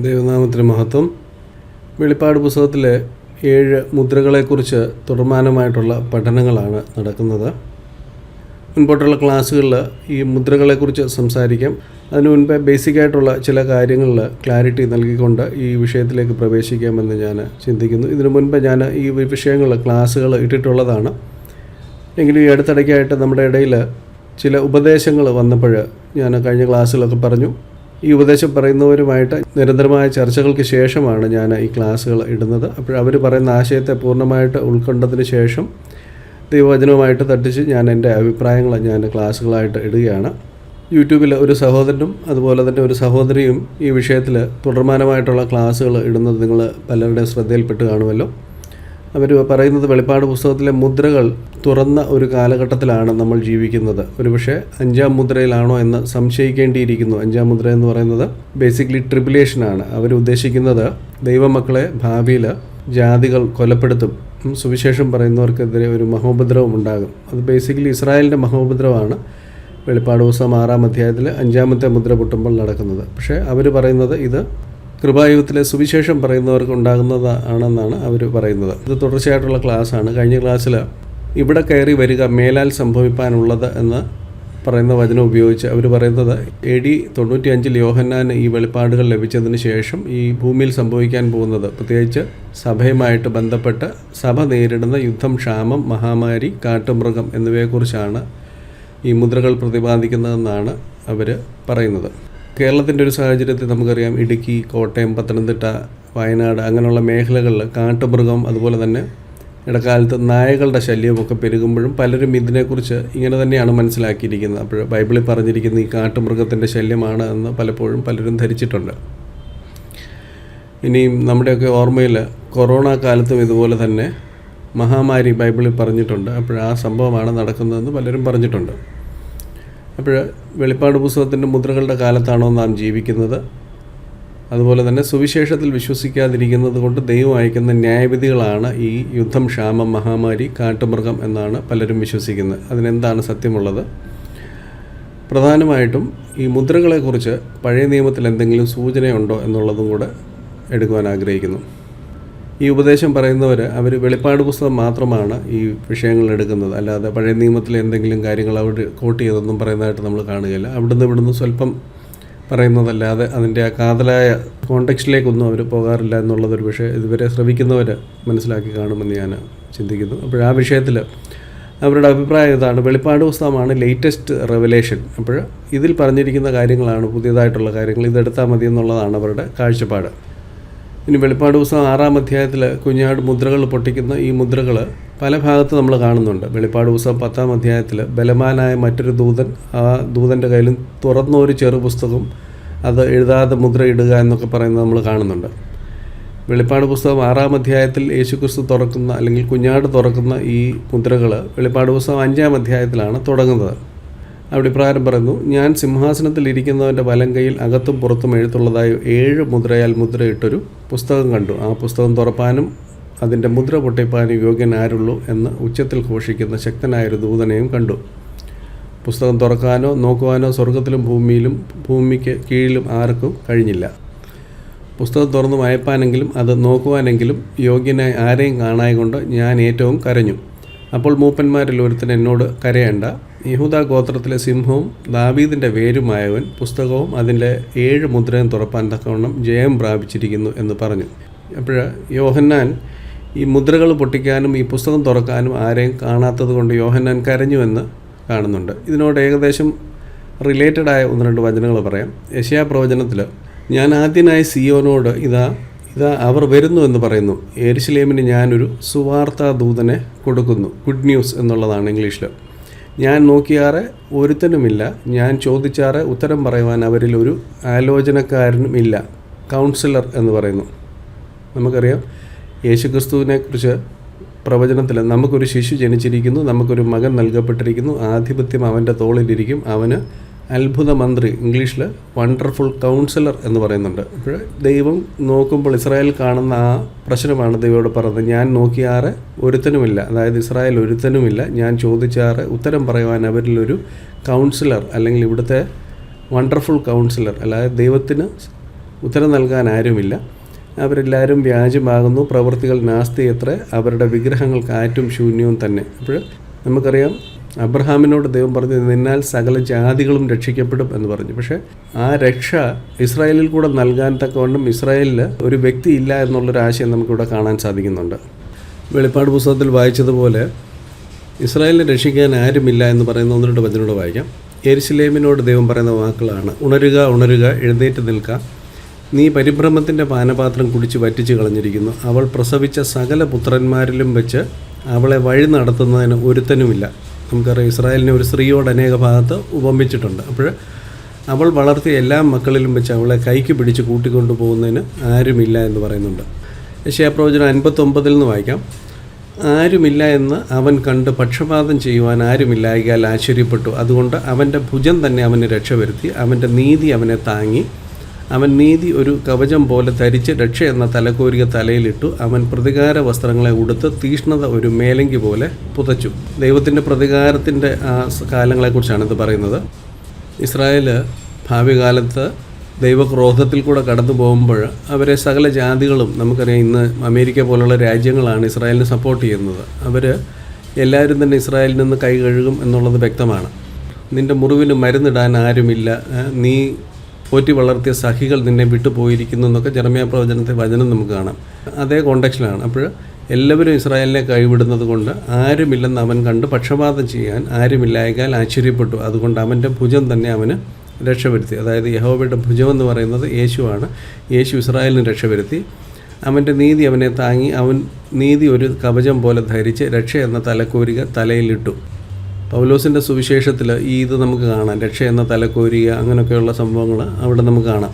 ദൈവനാമത്തിന് മഹത്വം. വെളിപ്പാട് പുസ്തകത്തിലെ ഏഴ് മുദ്രകളെക്കുറിച്ച് തുടർമാനമായിട്ടുള്ള പഠനങ്ങളാണ് നടക്കുന്നത്. മുൻപോട്ടുള്ള ക്ലാസ്സുകളിൽ ഈ മുദ്രകളെക്കുറിച്ച് സംസാരിക്കാം. അതിനു മുൻപേ ബേസിക്കായിട്ടുള്ള ചില കാര്യങ്ങളിൽ ക്ലാരിറ്റി നൽകിക്കൊണ്ട് ഈ വിഷയത്തിലേക്ക് പ്രവേശിക്കാമെന്ന് ഞാൻ ചിന്തിക്കുന്നു. ഇതിനു മുൻപ് ഞാൻ ഈ വിഷയങ്ങൾ ക്ലാസ്സുകൾ ഇട്ടിട്ടുള്ളതാണ്. എങ്കിലും ഈ അടുത്തിടയ്ക്കായിട്ട് നമ്മുടെ ഇടയിൽ ചില ഉപദേശങ്ങൾ വന്നപ്പോൾ ഞാൻ കഴിഞ്ഞ ക്ലാസ്സിലൊക്കെ പറഞ്ഞു. ഈ ഉപദേശം പറയുന്നവരുമായിട്ട് നിരന്തരമായ ചർച്ചകൾക്ക് ശേഷമാണ് ഞാൻ ഈ ക്ലാസ്സുകൾ ഇടുന്നത്. അപ്പോൾ അവർ പറയുന്ന ആശയത്തെ പൂർണമായിട്ട് ഉൾക്കൊണ്ടതിന് ശേഷം ദൈവവചനവുമായിട്ട് തട്ടിച്ച് ഞാൻ എന്റെ അഭിപ്രായങ്ങൾ ഞാൻ ക്ലാസ്സുകളായിട്ട് ഇടുകയാണ്. യൂട്യൂബിൽ ഒരു സഹോദരനും അതുപോലെ തന്നെ ഒരു സഹോദരിയും ഈ വിഷയത്തിൽ തുടർമാനമായിട്ടുള്ള ക്ലാസ്സുകൾ ഇടുന്നത് നിങ്ങൾ പലരുടെയും ശ്രദ്ധയിൽപ്പെട്ട് കാണുമല്ലോ. അവർ പറയുന്നത് വെളിപ്പാട് പുസ്തകത്തിലെ മുദ്രകൾ തുറന്ന ഒരു കാലഘട്ടത്തിലാണ് നമ്മൾ ജീവിക്കുന്നത്. ഒരുപക്ഷെ അഞ്ചാം മുദ്രയിലാണോ എന്ന് സംശയിക്കേണ്ടിയിരിക്കുന്നു. അഞ്ചാം മുദ്ര എന്ന് പറയുന്നത് ബേസിക്കലി ട്രിബുലേഷനാണ് അവർ ഉദ്ദേശിക്കുന്നത് ദൈവമക്കളെ ഭാവിയിൽ ജാതികൾ കൊലപ്പെടുത്തും. സുവിശേഷം പറയുന്നവർക്കെതിരെ ഒരു മഹോപദ്രവം ഉണ്ടാകും. അത് ബേസിക്കലി ഇസ്രായേലിന്റെ മഹോപദ്രവമാണ് വെളിപ്പാട് ദിവസം ആറാം അധ്യായത്തിൽ അഞ്ചാമത്തെ മുദ്ര പൊട്ടുമ്പോൾ നടക്കുന്നത്. പക്ഷേ അവർ പറയുന്നത് ഇത് കൃപായുഗത്തിലെ സുവിശേഷം പറയുന്നവർക്ക് ഉണ്ടാകുന്നത് ആണെന്നാണ് അവർ പറയുന്നത്. ഇത് തുടർച്ചയായിട്ടുള്ള ക്ലാസ്സാണ്. കഴിഞ്ഞ ക്ലാസ്സിൽ ഇവിടെ കയറി വരിക മേലാൽ സംഭവിപ്പാനുള്ളത് എന്ന് പറയുന്ന വചനം ഉപയോഗിച്ച് അവർ പറയുന്നത് എ ഡി തൊണ്ണൂറ്റി അഞ്ചിൽ യോഹന്നാന് ഈ വെളിപ്പാടുകൾ ലഭിച്ചതിന് ശേഷം ഈ ഭൂമിയിൽ സംഭവിക്കാൻ പോകുന്നത്. പ്രത്യേകിച്ച് സഭയുമായിട്ട് ബന്ധപ്പെട്ട് സഭ നേരിടുന്ന യുദ്ധം ക്ഷാമം മഹാമാരി കാട്ടുമൃഗം എന്നിവയെക്കുറിച്ചാണ് ഈ മുദ്രകൾ പ്രതിപാദിക്കുന്നതെന്നാണ് അവർ പറയുന്നത്. കേരളത്തിന്റെ ഒരു സാഹചര്യത്തിൽ നമുക്കറിയാം ഇടുക്കി കോട്ടയം പത്തനംതിട്ട വയനാട് അങ്ങനെയുള്ള മേഖലകളിൽ കാട്ടുമൃഗം അതുപോലെ തന്നെ ഇടക്കാലത്ത് നായകളുടെ ശല്യമൊക്കെ പെരുകുമ്പോഴും പലരും ഇതിനെക്കുറിച്ച് ഇങ്ങനെ തന്നെയാണ് മനസ്സിലാക്കിയിരിക്കുന്നത്. അപ്പോൾ ബൈബിളിൽ പറഞ്ഞിരിക്കുന്ന ഈ കാട്ടുമൃഗത്തിന്റെ ശല്യമാണ് എന്ന് പലപ്പോഴും പലരും ധരിച്ചിട്ടുണ്ട്. ഇനിയും നമ്മുടെയൊക്കെ ഓർമ്മയിൽ കൊറോണ കാലത്തും ഇതുപോലെ തന്നെ മഹാമാരി ബൈബിളിൽ പറഞ്ഞിട്ടുണ്ട്. അപ്പോൾ ആ സംഭവമാണ് നടക്കുന്നതെന്ന് പലരും പറഞ്ഞിട്ടുണ്ട്. അപ്പോൾ വെളിപ്പാട് പുസ്തകത്തിന്റെ മുദ്രകളുടെ കാലത്താണോ നാം ജീവിക്കുന്നത്? അതുപോലെ തന്നെ സുവിശേഷത്തിൽ വിശ്വസിക്കാതിരിക്കുന്നത് കൊണ്ട് ദൈവം അയക്കുന്ന ന്യായവിധികളാണ് ഈ യുദ്ധം ക്ഷാമം മഹാമാരി കാട്ടുമൃഗം എന്നാണ് പലരും വിശ്വസിക്കുന്നത്. അതിനെന്താണ് സത്യമുള്ളത്? പ്രധാനമായിട്ടും ഈ മുദ്രകളെക്കുറിച്ച് പഴയ നിയമത്തിൽ എന്തെങ്കിലും സൂചനയുണ്ടോ എന്നുള്ളതും കൂടെ എടുക്കുവാൻ ആഗ്രഹിക്കുന്നു. ഈ ഉപദേശം പറയുന്നവർ അവർ വെളിപ്പാട് പുസ്തകം മാത്രമാണ് ഈ വിഷയങ്ങൾ എടുക്കുന്നത്. അല്ലാതെ പഴയ നിയമത്തിലെ എന്തെങ്കിലും കാര്യങ്ങൾ അവർ കോട്ട് ചെയ്തൊന്നും പറയുന്നതായിട്ട് നമ്മൾ കാണുകയില്ല. അവിടുന്ന് ഇവിടുന്ന് സ്വല്പം പറയുന്നതല്ലാതെ അതിന്റെ ആ കാതലായ കോണ്ടക്സ്റ്റിലേക്കൊന്നും അവർ പോകാറില്ല എന്നുള്ളതൊരു വിഷയം ഇതുവരെ ശ്രമിക്കുന്നവർ മനസ്സിലാക്കി കാണുമെന്ന് ഞാൻ ചിന്തിക്കുന്നു. അപ്പോൾ ആ വിഷയത്തിൽ അവരുടെ അഭിപ്രായം ഇതാണ്. വെളിപ്പാട് പുസ്തകമാണ് ലേറ്റസ്റ്റ് റെവലേഷൻ അപ്പോൾ ഇതിൽ പറഞ്ഞിരിക്കുന്ന കാര്യങ്ങളാണ് പുതിയതായിട്ടുള്ള കാര്യങ്ങൾ. ഇതെടുത്താൽ മതി എന്നുള്ളതാണ് അവരുടെ കാഴ്ചപ്പാട്. ഇനി വെളിപ്പാട് പുസ്തകം ആറാം അധ്യായത്തിൽ കുഞ്ഞാട് മുദ്രകൾ പൊട്ടിക്കുന്ന ഈ മുദ്രകൾ പല ഭാഗത്ത് നമ്മൾ കാണുന്നുണ്ട്. വെളിപ്പാട് പുസ്തകം പത്താം അധ്യായത്തിൽ ബലമാനായ മറ്റൊരു ദൂതൻ ആ ദൂതന്റെ കയ്യിലും തുറന്ന ഒരു ചെറു പുസ്തകം അത് എഴുതാതെ മുദ്ര ഇടുക എന്നൊക്കെ പറയുന്നത് നമ്മൾ കാണുന്നുണ്ട്. വെളിപ്പാട് പുസ്തകം ആറാം അധ്യായത്തിൽ യേശുക്രിസ്തു തുറക്കുന്ന അല്ലെങ്കിൽ കുഞ്ഞാട് തുറക്കുന്ന ഈ മുദ്രകൾ വെളിപ്പാട് പുസ്തകം അഞ്ചാം അധ്യായത്തിലാണ് തുടങ്ങുന്നത്. അവിടെ ഇപ്രകാരം പറയുന്നു ഞാൻ സിംഹാസനത്തിൽ ഇരിക്കുന്നവന്റെ വലം കൈയിൽ അകത്തും പുറത്തും എഴുത്തുള്ളതായ ഏഴ് മുദ്രയാൽ മുദ്രയിട്ടൊരു പുസ്തകം കണ്ടു. ആ പുസ്തകം തുറപ്പാനും അതിന്റെ മുദ്ര പൊട്ടിപ്പാനും യോഗ്യനാരുള്ളൂ എന്ന് ഉച്ചത്തിൽ ഘോഷിക്കുന്ന ശക്തനായൊരു ദൂതനെയും കണ്ടു. പുസ്തകം തുറക്കാനോ നോക്കുവാനോ സ്വർഗത്തിലും ഭൂമിയിലും ഭൂമിക്ക് കീഴിലും ആർക്കും കഴിഞ്ഞില്ല. പുസ്തകം തുറന്നു വായപ്പാനെങ്കിലും അത് നോക്കുവാനെങ്കിലും യോഗ്യനായി ആരെയും കാണായ കൊണ്ട് ഞാൻ ഏറ്റവും കരഞ്ഞു. അപ്പോൾ മൂപ്പന്മാരിൽ ഒരുത്തൻ എന്നോട് കരയണ്ട. യഹൂദ ഗോത്രത്തിലെ സിംഹവും ദാവീദിന്റെ വേരുമായവൻ പുസ്തകവും അതിന്റെ ഏഴ് മുദ്രയും തുറപ്പാൻ തക്കവണ്ണം ജയം പ്രാപിച്ചിരിക്കുന്നു എന്ന് പറഞ്ഞു. അപ്പോൾ യോഹന്നാൻ ഈ മുദ്രകൾ പൊട്ടിക്കാനും ഈ പുസ്തകം തുറക്കാനും ആരെയും കാണാത്തത് കൊണ്ട് യോഹന്നാൻ കരഞ്ഞുവെന്ന് കാണുന്നുണ്ട്. ഇതിനോട് ഏകദേശം റിലേറ്റഡായ ഒന്ന് രണ്ട് വചനങ്ങൾ പറയാം. യശയാ പ്രവചനത്തിൽ ഞാൻ ആദ്യനായി സിയോനോട് ഇതാ ഇതാ അവർ വരുന്നു എന്ന് പറയുന്നു. എരിശിലേമിന് ഞാനൊരു സുവാർത്താ ദൂതനെ കൊടുക്കുന്നു. ഗുഡ് ന്യൂസ് എന്നുള്ളതാണ് ഇംഗ്ലീഷിൽ ഞാൻ നോക്കിയാറെ ഒരുത്തനുമില്ല. ഞാൻ ചോദിച്ചാറെ ഉത്തരം പറയുവാൻ അവരിൽ ഒരു ആലോചനക്കാരനും ഇല്ല. കൗൺസിലർ എന്ന് പറയുന്നു. നമുക്കറിയാം യേശുക്രിസ്തുവിനെക്കുറിച്ച് പ്രവചനത്തിൽ നമുക്കൊരു ശിശു ജനിച്ചിരിക്കുന്നു നമുക്കൊരു മകൻ നൽകപ്പെട്ടിരിക്കുന്നു ആധിപത്യം അവന്റെ തോളിലിരിക്കും അവന് അത്ഭുത മന്ത്രി ഇംഗ്ലീഷിൽ വണ്ടർഫുൾ കൗൺസിലർ എന്ന് പറയുന്നുണ്ട്. അപ്പോൾ ദൈവം നോക്കുമ്പോൾ ഇസ്രായേൽ കാണുന്ന ആ പ്രശ്നമാണ് ദൈവോട് പറഞ്ഞത് ഞാൻ നോക്കിയാറ് ഒരുത്തനുമില്ല. അതായത് ഇസ്രായേൽ ഒരുത്തനുമില്ല. ഞാൻ ചോദിച്ചാറ് ഉത്തരം പറയുവാൻ അവരിലൊരു കൗൺസിലർ അല്ലെങ്കിൽ ഇവിടുത്തെ വണ്ടർഫുൾ കൗൺസിലർ അല്ലാതെ ദൈവത്തിന് ഉത്തരം നൽകാൻ ആരുമില്ല. അവരെല്ലാവരും വ്യാജമാകുന്നു. പ്രവൃത്തികൾ നാസ്തി എത്ര അവരുടെ വിഗ്രഹങ്ങൾ കാറ്റും ശൂന്യവും തന്നെ. അപ്പോൾ നമുക്കറിയാം അബ്രഹാമിനോട് ദൈവം പറഞ്ഞു നിന്നാൽ സകല ജാതികളും രക്ഷിക്കപ്പെടും എന്ന് പറഞ്ഞു. പക്ഷേ ആ രക്ഷ ഇസ്രായേലിൽ കൂടെ നൽകാൻ തക്കവണ്ണം ഇസ്രായേലിൽ ഒരു വ്യക്തി ഇല്ല എന്നുള്ളൊരു ആശയം നമുക്കിവിടെ കാണാൻ സാധിക്കുന്നുണ്ട്. വെളിപ്പാട് പുസ്തകത്തിൽ വായിച്ചതുപോലെ ഇസ്രായേലിനെ രക്ഷിക്കാൻ ആരുമില്ല എന്ന് പറയുന്ന ഒന്ന് രണ്ട് വചനോട് വായിക്കാം. എരിശിലേമിനോട് ദൈവം പറയുന്ന വാക്കുകളാണ് ഉണരുക ഉണരുക എഴുന്നേറ്റ് നിൽക്കുക നീ പരിഭ്രമത്തിന്റെ പാനപാത്രം കുടിച്ച് വറ്റിച്ച് കളഞ്ഞിരിക്കുന്നു. അവൾ പ്രസവിച്ച സകല പുത്രന്മാരിലും വെച്ച് അവളെ വഴി നടത്തുന്നതിന് ഒരുത്തനുമില്ല. നമുക്കറിയാം ഇസ്രായേലിനെ ഒരു സ്ത്രീയോട് അനേക ഭാഗത്ത് ഉപമിച്ചിട്ടുണ്ട്. അപ്പോൾ അവൾ വളർത്തിയ എല്ലാ മക്കളിലും വെച്ച് അവളെ കൈക്ക് പിടിച്ച് കൂട്ടിക്കൊണ്ടു പോകുന്നതിന് ആരുമില്ല എന്ന് പറയുന്നുണ്ട്. യശയാപ്രവചനം അൻപത്തൊമ്പതിൽ നിന്ന് വായിക്കാം. ആരുമില്ല എന്ന് അവൻ കണ്ട് പക്ഷപാതം ചെയ്യുവാൻ ആരുമില്ലായകാൽ ആശ്ചര്യപ്പെട്ടു. അതുകൊണ്ട് അവന്റെ ഭുജം തന്നെ അവന് രക്ഷ വരുത്തി അവന്റെ നീതി അവനെ താങ്ങി അവൻ നീതി ഒരു കവചം പോലെ ധരിച്ച് രക്ഷ എന്ന തലക്കോരിക തലയിലിട്ടു. അവൻ പ്രതികാര വസ്ത്രങ്ങളെ ഉടുത്ത് തീഷ്ണത ഒരു മേലങ്കി പോലെ പുതച്ചു. ദൈവത്തിന്റെ പ്രതികാരത്തിന്റെ കാലങ്ങളെക്കുറിച്ചാണ് ഇത് പറയുന്നത്. ഇസ്രായേൽ ഭാവി കാലത്ത് ദൈവക്രോധത്തിൽ കൂടെ കടന്നു പോകുമ്പോൾ അവരെ സകല ജാതികളും നമുക്കറിയാം ഇന്ന് അമേരിക്ക പോലുള്ള രാജ്യങ്ങളാണ് ഇസ്രായേലിനെ സപ്പോർട്ട് ചെയ്യുന്നത്. അവർ എല്ലാവരും തന്നെ ഇസ്രായേലിൽ നിന്ന് കൈ കഴുകും എന്നുള്ളത് വ്യക്തമാണ്. നിന്റെ മുറിവിന് മരുന്നിടാൻ ആരുമില്ല നീ പോറ്റി വളർത്തിയ സഖികൾ നിന്നെ വിട്ടുപോയിരിക്കുന്നു എന്നൊക്കെ ജർമ്മിയ പ്രവചനത്തെ വചനം നമുക്ക് കാണാം. അതേ കോണ്ടക്സ്റ്റിലാണ് അപ്പോൾ എല്ലാവരും ഇസ്രായേലിനെ കൈവിടുന്നത് കൊണ്ട് ആരുമില്ലെന്ന് അവൻ കണ്ട് പക്ഷപാതം ചെയ്യാൻ ആരുമില്ലായകാൽ ആശ്ചര്യപ്പെട്ടു. അതുകൊണ്ട് അവന്റെ ഭുജം തന്നെ അവന് രക്ഷപ്പെടുത്തി അതായത് യഹോബയുടെ ഭുജം എന്ന് പറയുന്നത് യേശുവാണ്. യേശു ഇസ്രായേലിന് രക്ഷപ്പെടുത്തി അവന്റെ നീതി അവനെ താങ്ങി. അവൻ നീതി ഒരു കവചം പോലെ ധരിച്ച് രക്ഷ എന്ന തലക്കോരിക തലയിലിട്ടു. പൗലോസിന്റെ സുവിശേഷത്തിൽ ഈ ഇത് നമുക്ക് കാണാം. രക്ഷ എന്ന തലക്കോരിക അങ്ങനെയൊക്കെയുള്ള സംഭവങ്ങൾ അവിടെ നമുക്ക് കാണാം.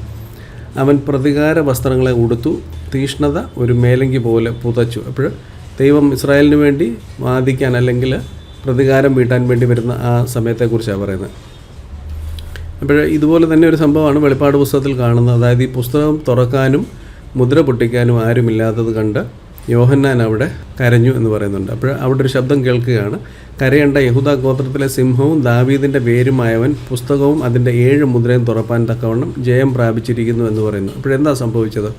അവൻ പ്രതികാര വസ്ത്രങ്ങളെ ഉടുത്തു തീഷ്ണത ഒരു മേലങ്കി പോലെ പുതച്ചു. അപ്പോൾ ദൈവം ഇസ്രായേലിന് വേണ്ടി വാദിക്കാൻ അല്ലെങ്കിൽ പ്രതികാരം വീട്ടാൻ വേണ്ടി വരുന്ന ആ സമയത്തെക്കുറിച്ചാണ് പറയുന്നത്. അപ്പോൾ ഇതുപോലെ തന്നെ ഒരു സംഭവമാണ് വെളിപ്പാട് പുസ്തകത്തിൽ കാണുന്നത്. അതായത് ഈ പുസ്തകം തുറക്കാനും മുദ്ര പൊട്ടിക്കാനും ആരുമില്ലാത്തത് കണ്ട് യോഹന്നാൻ അവിടെ കരഞ്ഞു എന്ന് പറയുന്നുണ്ട്. അപ്പോൾ അവിടെ ഒരു ശബ്ദം കേൾക്കുകയാണ്. കരയേണ്ട യഹൂദ ഗോത്രത്തിലെ സിംഹവും ദാവീദിന്റെ പേരുമായവൻ പുസ്തകവും അതിന്റെ ഏഴ് മുദ്രയും തുറപ്പാൻ തക്കവണ്ണം ജയം പ്രാപിച്ചിരിക്കുന്നു എന്ന് പറയുന്നു. അപ്പോഴെന്താ സംഭവിച്ചത്?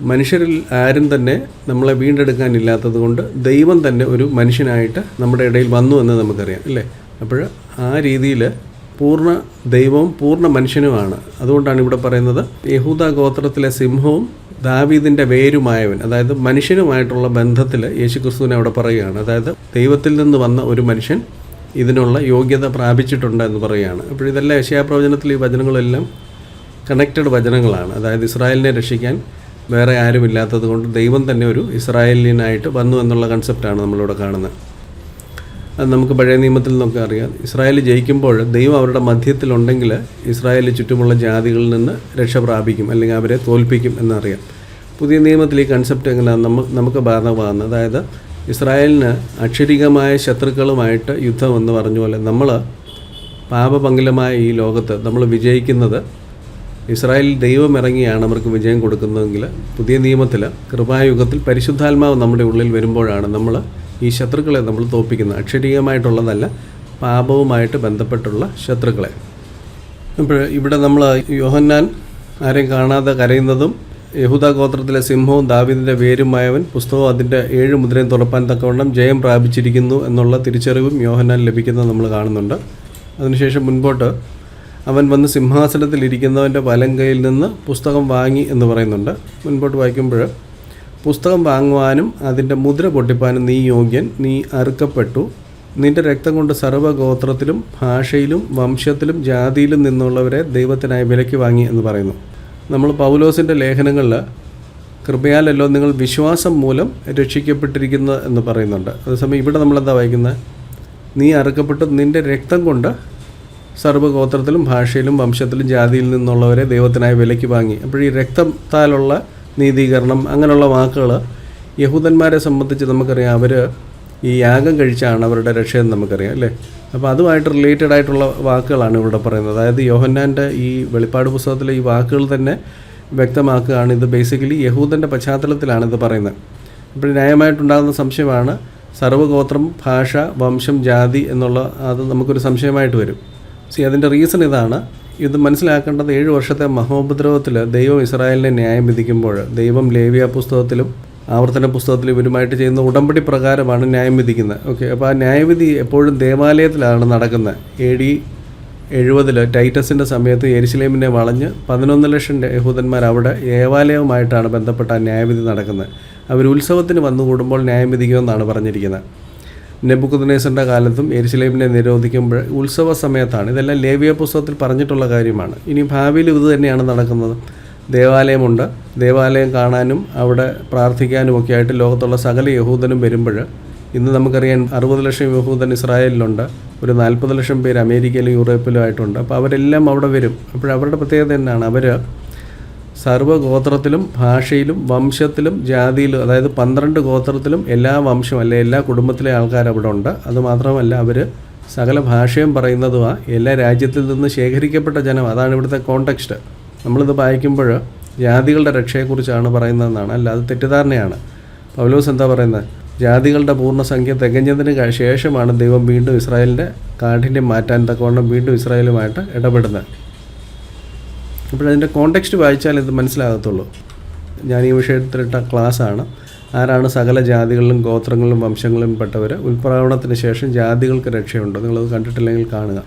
മനുഷ്യരിൽ ആരും തന്നെ നമ്മളെ വീണ്ടെടുക്കാനില്ലാത്തത് കൊണ്ട് ദൈവം തന്നെ ഒരു മനുഷ്യനായിട്ട് നമ്മുടെ ഇടയിൽ വന്നു എന്ന് നമുക്കറിയാം അല്ലേ? അപ്പോൾ ആ രീതിയിൽ പൂർണ ദൈവവും പൂർണ മനുഷ്യനുമാണ്. അതുകൊണ്ടാണ് ഇവിടെ പറയുന്നത് യഹൂദ ഗോത്രത്തിലെ സിംഹവും ദാവീദിന്റെ വേരുമായവൻ അതായത് മനുഷ്യനുമായിട്ടുള്ള ബന്ധത്തിൽ യേശുക്രിസ്തുവിനെ അവിടെ പറയുകയാണ്. അതായത് ദൈവത്തിൽ നിന്ന് വന്ന ഒരു മനുഷ്യൻ ഇതിനുള്ള യോഗ്യത പ്രാപിച്ചിട്ടുണ്ട് എന്ന് പറയുകയാണ്. അപ്പോൾ ഇതെല്ലാം യശയാപ്രവചനത്തിൽ ഈ വചനങ്ങളെല്ലാം കണക്റ്റഡ് വചനങ്ങളാണ്. അതായത് ഇസ്രായേലിനെ രക്ഷിക്കാൻ വേറെ ആരുമില്ലാത്തത് കൊണ്ട് ദൈവം തന്നെ ഒരു ഇസ്രായേലിനായിട്ട് വന്നു എന്നുള്ള കൺസെപ്റ്റാണ് നമ്മളിവിടെ കാണുന്നത്. നമുക്ക് പഴയ നിയമത്തിൽ നിന്നൊക്കെ അറിയാം ഇസ്രായേൽ ജയിക്കുമ്പോൾ ദൈവം അവരുടെ മധ്യത്തിലുണ്ടെങ്കിൽ ഇസ്രായേലിന് ചുറ്റുമുള്ള ജാതികളിൽ നിന്ന് രക്ഷ പ്രാപിക്കും അല്ലെങ്കിൽ അവരെ തോൽപ്പിക്കും എന്നറിയാം. പുതിയ നിയമത്തിൽ ഈ കൺസെപ്റ്റ് എങ്ങനെയാണ് നമുക്ക് നമുക്ക് ബാധകമാകുന്നത് അതായത് ഇസ്രായേലിന് അക്ഷരികമായ ശത്രുക്കളുമായിട്ട് യുദ്ധം എന്ന് പറഞ്ഞ പോലെ നമ്മൾ പാപപങ്കിലമായ ഈ ലോകത്ത് നമ്മൾ വിജയിക്കുന്നത് ഇസ്രായേൽ ദൈവം ഇറങ്ങിയാണ് അവർക്ക് വിജയം കൊടുക്കുന്നതെങ്കിൽ പുതിയ നിയമത്തിൽ കൃപായുഗത്തിൽ പരിശുദ്ധാത്മാവ് നമ്മുടെ ഉള്ളിൽ വരുമ്പോഴാണ് നമ്മൾ ഈ ശത്രുക്കളെ നമ്മൾ തോപ്പിക്കുന്നത് അക്ഷരീയമായിട്ടുള്ളതല്ല പാപവുമായിട്ട് ബന്ധപ്പെട്ടുള്ള ശത്രുക്കളെ. ഇപ്പോൾ ഇവിടെ നമ്മൾ യോഹന്നാൻ ആരെയും കാണാതെ കരയുന്നതും യഹൂദ ഗോത്രത്തിലെ സിംഹവും ദാവിദിന്റെ വേരുമായവൻ പുസ്തകവും അതിന്റെ ഏഴ് മുദ്രയും തുറപ്പാൻ തക്കവണ്ണം ജയം പ്രാപിച്ചിരിക്കുന്നു എന്നുള്ള തിരിച്ചറിവും യോഹന്നാൻ ലഭിക്കുന്നത് നമ്മൾ കാണുന്നുണ്ട്. അതിനുശേഷം മുൻപോട്ട് അവൻ വന്ന് സിംഹാസനത്തിൽ ഇരിക്കുന്നവന്റെ വലം കയ്യിൽ നിന്ന് പുസ്തകം വാങ്ങി എന്ന് പറയുന്നുണ്ട്. മുൻപോട്ട് വായിക്കുമ്പോൾ പുസ്തകം വാങ്ങുവാനും അതിന്റെ മുദ്ര പൊട്ടിപ്പാനും നീ യോഗ്യൻ നീ അറുക്കപ്പെട്ടു. നിന്റെ രക്തം കൊണ്ട് സർവഗോത്രത്തിലും ഭാഷയിലും വംശത്തിലും ജാതിയിലും നിന്നുള്ളവരെ ദൈവത്തിനായി വിലയ്ക്ക് വാങ്ങി എന്ന് പറയുന്നു. നമ്മൾ പൗലോസിന്റെ ലേഖനങ്ങളിൽ കൃപയാലല്ലോ നിങ്ങൾ വിശ്വാസം മൂലം രക്ഷിക്കപ്പെട്ടിരിക്കുന്നത് എന്ന് പറയുന്നുണ്ട്. അതേസമയം ഇവിടെ നമ്മളെന്താ വായിക്കുന്നത് നീ അറുക്കപ്പെട്ട് നിന്റെ രക്തം കൊണ്ട് സർവഗോത്രത്തിലും ഭാഷയിലും വംശത്തിലും ജാതിയിൽ നിന്നുള്ളവരെ ദൈവത്തിനായി വിലയ്ക്ക് വാങ്ങി. അപ്പോൾ ഈ രക്തത്താലുള്ള നീതീകരണം അങ്ങനെയുള്ള വാക്കുകൾ യഹൂദന്മാരെ സംബന്ധിച്ച് നമുക്കറിയാം അവർ ഈ യാഗം കഴിച്ചാണ് അവരുടെ രക്ഷയെന്ന് നമുക്കറിയാം അല്ലേ? അപ്പോൾ അതുമായിട്ട് റിലേറ്റഡ് ആയിട്ടുള്ള വാക്കുകളാണ് ഇവിടെ പറയുന്നത്. അതായത് യോഹന്നാന്റെ ഈ വെളിപ്പാട് പുസ്തകത്തിലെ ഈ വാക്കുകൾ തന്നെ വ്യക്തമാക്കുകയാണ്. ഇത് ബേസിക്കലി യഹൂദന്റെ പശ്ചാത്തലത്തിലാണ് ഇത് പറയുന്നത്. അപ്പോൾ ന്യായമായിട്ടുണ്ടാകുന്ന സംശയമാണ് സർവഗോത്രം ഭാഷ വംശം ജാതി എന്നുള്ള അത് നമുക്കൊരു സംശയമായിട്ട് വരും. സി അതിന്റെ റീസൺ ഇതാണ്. ഇത് മനസ്സിലാക്കേണ്ടത് ഏഴ് വർഷത്തെ മഹോപദ്രവത്തിൽ ദൈവം ഇസ്രായേലിനെ ന്യായം വിധിക്കുമ്പോൾ ദൈവം ലേവിയ പുസ്തകത്തിലും ആവർത്തന പുസ്തകത്തിൽ ഇവരുമായിട്ട് ചെയ്യുന്ന ഉടമ്പടി പ്രകാരമാണ് ന്യായം വിധിക്കുന്നത്. ഓക്കെ അപ്പോൾ ആ ന്യായവിധി എപ്പോഴും ദേവാലയത്തിലാണ് നടക്കുന്നത് എ ഡി എഴുപതിൽ ടൈറ്റസിന്റെ സമയത്ത് എരിശിലേമിനെ വളഞ്ഞ് പതിനൊന്ന് ലക്ഷം യഹൂദന്മാർ അവിടെ ദേവാലയവുമായിട്ടാണ് ബന്ധപ്പെട്ട ന്യായവിധി നടക്കുന്നത് അവർ ഉത്സവത്തിന് വന്നുകൂടുമ്പോൾ ന്യായം വിധിക്കുമെന്നാണ് പറഞ്ഞിരിക്കുന്നത് നെബുക്കുദ്നേസറിന്റെ കാലത്തും എരിശിലേമിനെ നിരോധിക്കുമ്പോൾ ഉത്സവ സമയത്താണ്. ഇതെല്ലാം ലേവിയ പുസ്തകത്തിൽ പറഞ്ഞിട്ടുള്ള കാര്യമാണ്. ഇനി ഭാവിയിൽ ഇത് തന്നെയാണ് നടക്കുന്നത്. ദേവാലയമുണ്ട്. ദേവാലയം കാണാനും അവിടെ പ്രാർത്ഥിക്കാനും ഒക്കെ ആയിട്ട് ലോകത്തുള്ള സകല യഹൂദനും വരുമ്പോൾ ഇന്ന് നമുക്കറിയാം അറുപത് ലക്ഷം യഹൂദൻ ഇസ്രായേലിലുണ്ട്. ഒരു നാൽപ്പത് ലക്ഷം പേര് അമേരിക്കയിലും യൂറോപ്പിലും ആയിട്ടുണ്ട്. അപ്പോൾ അവരെല്ലാം അവിടെ വരും. അപ്പോൾ അവരുടെ പ്രത്യേകത തന്നെയാണ് അവർ സർവഗോത്രത്തിലും ഭാഷയിലും വംശത്തിലും ജാതിയിലും അതായത് പന്ത്രണ്ട് ഗോത്രത്തിലും എല്ലാ വംശം അല്ലെ എല്ലാ കുടുംബത്തിലെ ആൾക്കാർ അവിടെ ഉണ്ട്. അതുമാത്രമല്ല അവർ സകല ഭാഷയും പറയുന്നതുമാ എല്ലാ രാജ്യത്തിൽ നിന്ന് ശേഖരിക്കപ്പെട്ട ജനം. അതാണ് ഇവിടുത്തെ കോണ്ടക്സ്റ്റ് നമ്മളിത് വായിക്കുമ്പോൾ ജാതികളുടെ രക്ഷയെക്കുറിച്ചാണ് പറയുന്നതെന്നാണ്. അല്ല അത് തെറ്റിദ്ധാരണയാണ്. പൗലോസ് എന്താ പറയുന്നത്? ജാതികളുടെ പൂർണസംഖ്യ തികഞ്ഞതിന് ശേഷമാണ് ദൈവം വീണ്ടും ഇസ്രായേലിന്റെ കാഠിന്യം മാറ്റാൻ തക്കവണ്ണം വീണ്ടും ഇസ്രായേലുമായിട്ട് ഇടപെടുന്നത്. അപ്പോഴതിന്റെ കോണ്ടെക്സ്റ്റ് വായിച്ചാൽ ഇത് മനസ്സിലാകത്തുള്ളൂ. ഞാൻ ഈ വിഷയത്തിലിട്ട ക്ലാസ്സാണ് ആരാണ് സകല ജാതികളിലും ഗോത്രങ്ങളിലും വംശങ്ങളിലും പെട്ടവർ ഉൽപ്രാവണത്തിന് ശേഷം ജാതികൾക്ക് രക്ഷയുണ്ടോ? നിങ്ങളത് കണ്ടിട്ടില്ലെങ്കിൽ കാണുക.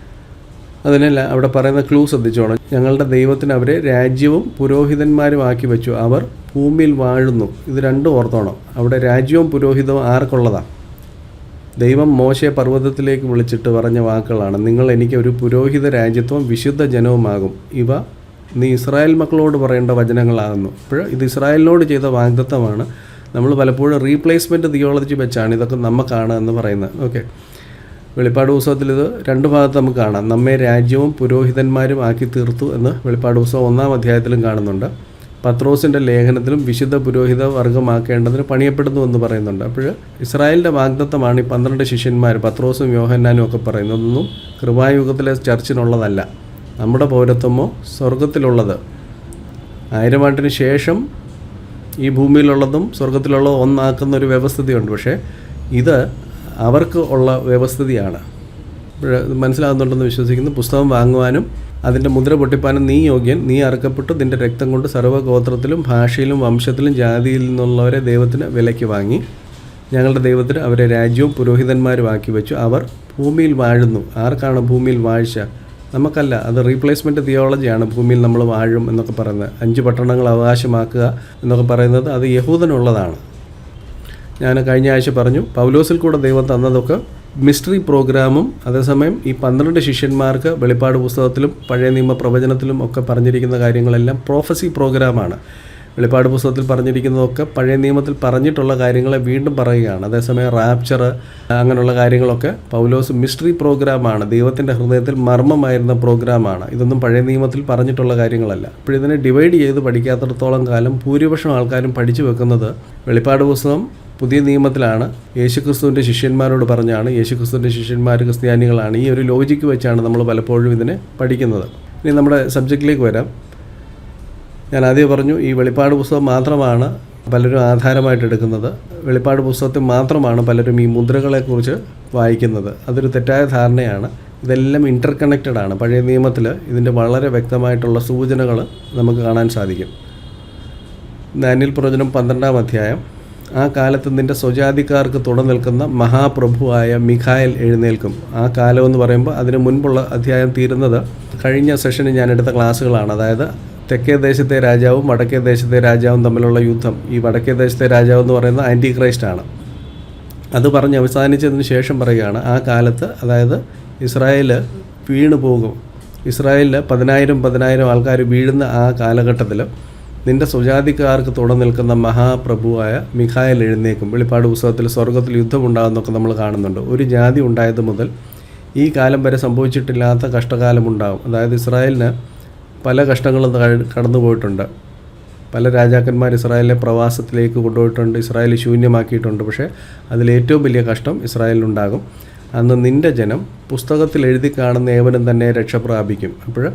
അതിനല്ല അവിടെ പറയുന്ന ക്ലൂ ശ്രദ്ധിച്ചോണം. ഞങ്ങളുടെ ദൈവത്തിന് അവരെ രാജ്യവും പുരോഹിതന്മാരും ആക്കി വെച്ചു. അവർ ഭൂമിയിൽ വാഴുന്നു. ഇത് രണ്ടും ഓർത്തോണം. അവിടെ രാജ്യവും പുരോഹിതവും ആർക്കുള്ളതാണ് ദൈവം മോശയെ പർവതത്തിലേക്ക് വിളിച്ചിട്ട് പറഞ്ഞ വാക്കുകളാണ്. നിങ്ങൾ എനിക്ക് ഒരു പുരോഹിത രാജ്യത്വം വിശുദ്ധ ജനവുമാകും. ഇവ നീ ഇസ്രായേൽ മക്കളോട് പറയേണ്ട വചനങ്ങളാകുന്നു. അപ്പോൾ ഇത് ഇസ്രായേലിനോട് ചെയ്ത വാഗ്ദത്വമാണ് നമ്മൾ പലപ്പോഴും റീപ്ലേസ്മെന്റ് തിയോളജി വെച്ചാണ് ഇതൊക്കെ നമുക്കാണ് എന്ന് പറയുന്നത്. ഓക്കെ വെളിപ്പാട് ഉത്സവത്തിൽ ഇത് രണ്ട് ഭാഗത്ത് നമുക്ക് കാണാം. നമ്മെ രാജ്യവും പുരോഹിതന്മാരും ആക്കി തീർത്തു എന്ന് വെളിപ്പാട് പുസ്തകം ഒന്നാം അധ്യായത്തിലും കാണുന്നുണ്ട്. പത്രോസിന്റെ ലേഖനത്തിലും വിശുദ്ധ പുരോഹിത വർഗമാക്കേണ്ടതിന് പണിയപ്പെടുന്നു എന്ന് പറയുന്നുണ്ട്. അപ്പോൾ ഇസ്രായേലിന്റെ വാഗ്ദത്തമാണ് ഈ പന്ത്രണ്ട് ശിഷ്യന്മാർ പത്രോസും യോഹന്നാനും ഒക്കെ പറയുന്നതൊന്നും കൃപായുഗത്തിലെ ചർച്ചിനുള്ളതല്ല. നമ്മുടെ പൗരത്വമോ സ്വർഗത്തിലുള്ളത് ആയിരം ആണ്ടിന് ശേഷം ഈ ഭൂമിയിലുള്ളതും സ്വർഗത്തിലുള്ളതും ഒന്നാക്കുന്ന ഒരു വ്യവസ്ഥിതിയുണ്ട്. പക്ഷേ ഇത് അവർക്ക് ഉള്ള വ്യവസ്ഥിതിയാണ്. മനസ്സിലാകുന്നുണ്ടെന്ന് വിശ്വസിക്കുന്നു. പുസ്തകം വാങ്ങുവാനും അതിന്റെ മുദ്ര പൊട്ടിപ്പാനും നീ യോഗ്യൻ. നീ അറക്കപ്പെട്ടു. നിന്റെ രക്തം കൊണ്ട് സർവഗോത്രത്തിലും ഭാഷയിലും വംശത്തിലും ജാതിയിൽ നിന്നുള്ളവരെ ദൈവത്തിന് വിലയ്ക്ക് വാങ്ങി. ഞങ്ങളുടെ ദൈവത്തിന് അവരെ രാജ്യവും പുരോഹിതന്മാരും ആക്കി വെച്ചു. അവർ ഭൂമിയിൽ വാഴുന്നു. ആർക്കാണ് ഭൂമിയിൽ വാഴ്ച? നമുക്കല്ല അത് റീപ്ലേസ്മെന്റ് തിയോളജിയാണ് ഭൂമിയിൽ നമ്മൾ വാഴും എന്നൊക്കെ പറയുന്നത്. അഞ്ച് പട്ടണങ്ങൾ അവകാശമാക്കുക എന്നൊക്കെ പറയുന്നത് അത് യഹൂദനുള്ളതാണ്. ഞാൻ കഴിഞ്ഞ ആഴ്ച പറഞ്ഞു പൗലോസിൽ കൂടെ ദൈവം തന്നതൊക്കെ മിസ്റ്ററി പ്രോഗ്രാമും അതേസമയം ഈ പന്ത്രണ്ട് ശിഷ്യന്മാർക്ക് വെളിപ്പാട് പുസ്തകത്തിലും പഴയ നിയമ പ്രവചനത്തിലും ഒക്കെ പറഞ്ഞിരിക്കുന്ന കാര്യങ്ങളെല്ലാം പ്രോഫസി പ്രോഗ്രാമാണ് വെളിപ്പാട് പുസ്തകത്തിൽ പറഞ്ഞിരിക്കുന്നതൊക്കെ പഴയ നിയമത്തിൽ പറഞ്ഞിട്ടുള്ള കാര്യങ്ങളെ വീണ്ടും പറയുകയാണ്. അതേസമയം റാപ്ചർ അങ്ങനെയുള്ള കാര്യങ്ങളൊക്കെ പൗലോസ് മിസ്റ്ററി പ്രോഗ്രാമാണ്. ദൈവത്തിന്റെ ഹൃദയത്തിൽ മർമ്മമായിരുന്ന പ്രോഗ്രാമാണ്. ഇതൊന്നും പഴയ നിയമത്തിൽ പറഞ്ഞിട്ടുള്ള കാര്യങ്ങളല്ല. അപ്പോൾ ഇതിനെ ഡിവൈഡ് ചെയ്ത് പഠിക്കാത്തടത്തോളം കാലം ഭൂരിപക്ഷം ആൾക്കാരും പഠിച്ചു വെക്കുന്നത് വെളിപ്പാട് പുസ്തകം പുതിയ നിയമത്തിലാണ്. യേശുക്രിസ്തുവിന്റെ ശിഷ്യന്മാരോട് പറഞ്ഞാണ്. യേശുക്രിസ്തുവിന്റെ ശിഷ്യന്മാർ ക്രിസ്ത്യാനികളാണ്. ഈ ഒരു ലോജിക്ക് വെച്ചാണ് നമ്മൾ പലപ്പോഴും ഇതിനെ പഠിക്കുന്നത്. ഇനി നമ്മുടെ സബ്ജക്റ്റിലേക്ക് വരാം. ഞാൻ ആദ്യം പറഞ്ഞു ഈ വെളിപ്പാട് പുസ്തകം മാത്രമാണ് പലരും ആധാരമായിട്ട് എടുക്കുന്നത്. വെളിപ്പാട് പുസ്തകത്തിൽ മാത്രമാണ് പലരും ഈ മുദ്രകളെക്കുറിച്ച് വായിക്കുന്നത്. അതൊരു തെറ്റായ ധാരണയാണ്. ഇതെല്ലാം ഇന്റർ ആണ്. പഴയ നിയമത്തിൽ ഇതിന്റെ വളരെ വ്യക്തമായിട്ടുള്ള സൂചനകൾ നമുക്ക് കാണാൻ സാധിക്കും. ദാനിയൽ പ്രവചനം പന്ത്രണ്ടാം അധ്യായം. ആ കാലത്ത് നിന്റെ സ്വജാതിക്കാർക്ക് തുട നിൽക്കുന്ന മഹാപ്രഭുവായ മിഖായൽ എഴുന്നേൽക്കും. ആ കാലം എന്ന് പറയുമ്പോൾ അതിന് മുൻപുള്ള അധ്യായം തീരുന്നത് കഴിഞ്ഞ സെഷനിൽ ഞാൻ എടുത്ത ക്ലാസ്സുകളാണ്. അതായത് തെക്കേ ദേശത്തെ രാജാവും വടക്കേ ദേശത്തെ രാജാവും തമ്മിലുള്ള യുദ്ധം ഈ വടക്കേ ദേശത്തെ രാജാവ് എന്ന് പറയുന്നത് ആന്റി ക്രൈസ്റ്റാണ് അത് പറഞ്ഞ് അവസാനിച്ചതിന് ശേഷം പറയുകയാണ് ആ കാലത്ത് അതായത് ഇസ്രായേൽ വീണു പോകും. ഇസ്രായേലിൽ പതിനായിരം പതിനായിരം ആൾക്കാർ വീഴുന്ന ആ കാലഘട്ടത്തിൽ നിന്റെ സ്വജാതിക്കാർക്ക് തുട നിൽക്കുന്ന മഹാപ്രഭുവായ മിഖായൽ എഴുന്നേക്കും വെളിപ്പാട് പുസ്തകത്തിൽ സ്വർഗത്തിൽ യുദ്ധമുണ്ടാകുന്നൊക്കെ നമ്മൾ കാണുന്നുണ്ട്. ഒരു ജാതി ഉണ്ടായത് മുതൽ ഈ കാലം വരെ സംഭവിച്ചിട്ടില്ലാത്ത കഷ്ടകാലമുണ്ടാകും. അതായത് ഇസ്രായേലിന് പല കഷ്ടങ്ങളും കടന്നു പോയിട്ടുണ്ട് പല രാജാക്കന്മാർ ഇസ്രായേലിനെ പ്രവാസത്തിലേക്ക് കൊണ്ടുപോയിട്ടുണ്ട് ഇസ്രായേൽ ശൂന്യമാക്കിയിട്ടുണ്ട്. പക്ഷേ അതിലേറ്റവും വലിയ കഷ്ടം ഇസ്രായേലിനുണ്ടാകും. അന്ന് നിന്റെ ജനം പുസ്തകത്തിൽ എഴുതി കാണുന്ന ഏവനും തന്നെ രക്ഷ പ്രാപിക്കും. അപ്പോൾ